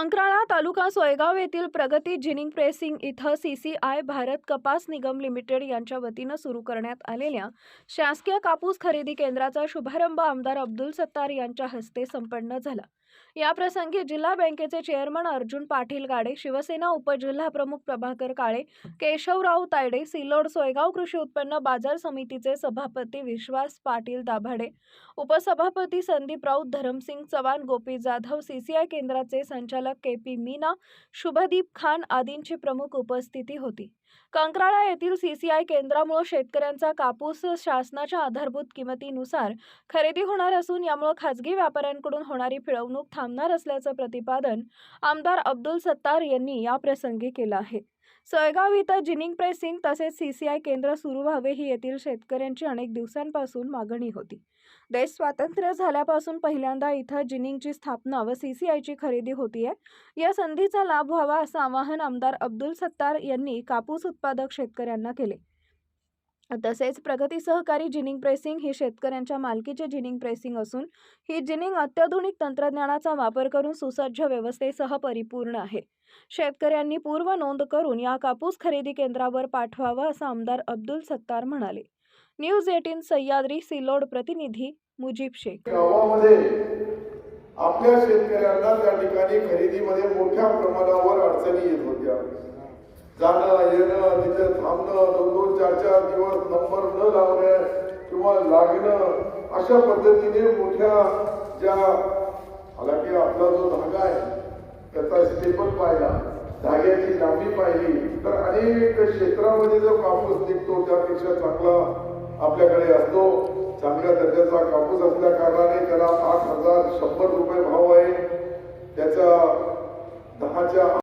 कंक्राळा तालुका सोयगाव येथील Pragati ginning pressing इथं C C I Bharat Kapas Nigam limited यांच्या वतीनं सुरू करण्यात आलेल्या शासकीय कापूस खरेदी केंद्राचा शुभारंभ आमदार अब्दुल सत्तार यांच्या हस्ते संपन्न झाला. याप्रसंगी जिल्हा बँकेचे चेअरमन अर्जुन पाटील गाडे शिवसेना उपजिल्हा प्रमुख प्रभाकर काळे केशवराव तायडे सिल्लोड सोयगाव कृषी उत्पन्न बाजार समितीचे सभापती विश्वास पाटील दाभाडे उपसभापती संदीप राऊत धरमसिंग चव्हाण गोपी जाधव सीसीआय केंद्राचे संचालक के पी मीना शुभदीप खान आदींची प्रमुख उपस्थिती होती. कंक्राळा येथील सीसीआय केंद्रामुळे शेतकऱ्यांचा कापूस शासनाच्या आधारभूत किमतीनुसार खरेदी होणार असून यामुळे खाजगी व्यापाऱ्यांकडून होणारी पिळवणूक थांबणार असल्याचं प्रतिपादन आमदार अब्दुल सत्तार यांनी या प्रसंगी केलं आहे. सोयगाव इथं जिनिंग प्रेसिंग तसेच सीसीआय केंद्र सुरू व्हावे ही येथील शेतकऱ्यांची अनेक दिवसांपासून मागणी होती. देश स्वातंत्र्य झाल्यापासून पहिल्यांदा इथं जिनिंगची स्थापना व सीसीआयची खरेदी होतीये. या संधीचा लाभ व्हावा असं आवाहन आमदार अब्दुल सत्तार यांनी कापूस उत्पादक शेतकऱ्यांना केले. तसेच प्रगती सहकारी जिनिंग प्रेसिंग ही शेतकऱ्यांच्या मालकीचे जिनिंग प्रेसिंग असून ही जिनिंग अत्याधुनिक तंत्रज्ञानाचा वापर करून सुसज्ज व्यवस्थेसह परिपूर्ण आहे. शेतकऱ्यांनी पूर्व नोंद करून या कापूस खरेदी केंद्रावर पाठवावं असं आमदार अब्दुल सत्तार म्हणाले. न्यूज एटीन सह्याद्री सिलोड प्रतिनिधी मुजीब शेख. गावामध्ये आपल्या शेतकऱ्यांना त्या ठिकाणी खरेदीमध्ये मोठ्या प्रमाणावर अडचणी येत होत्या. जाणं येणं तिथे थांबणं चार दिवस नंबर न लावणे किंवा लागणं अशा पद्धतीने मोठ्या ज्या हालाकी आपला जो धागा आहे त्याचा स्टेपल पाहिला धाग्याची लांबी पाहिली तर अनेक क्षेत्रामध्ये जो कापूस निघतो त्यापेक्षा चांगला आपल्याकडे असतो. चांगल्या दर्जाचा कापूस असल्या कारणाने त्याला आठ हजार शंभर रुपये भाव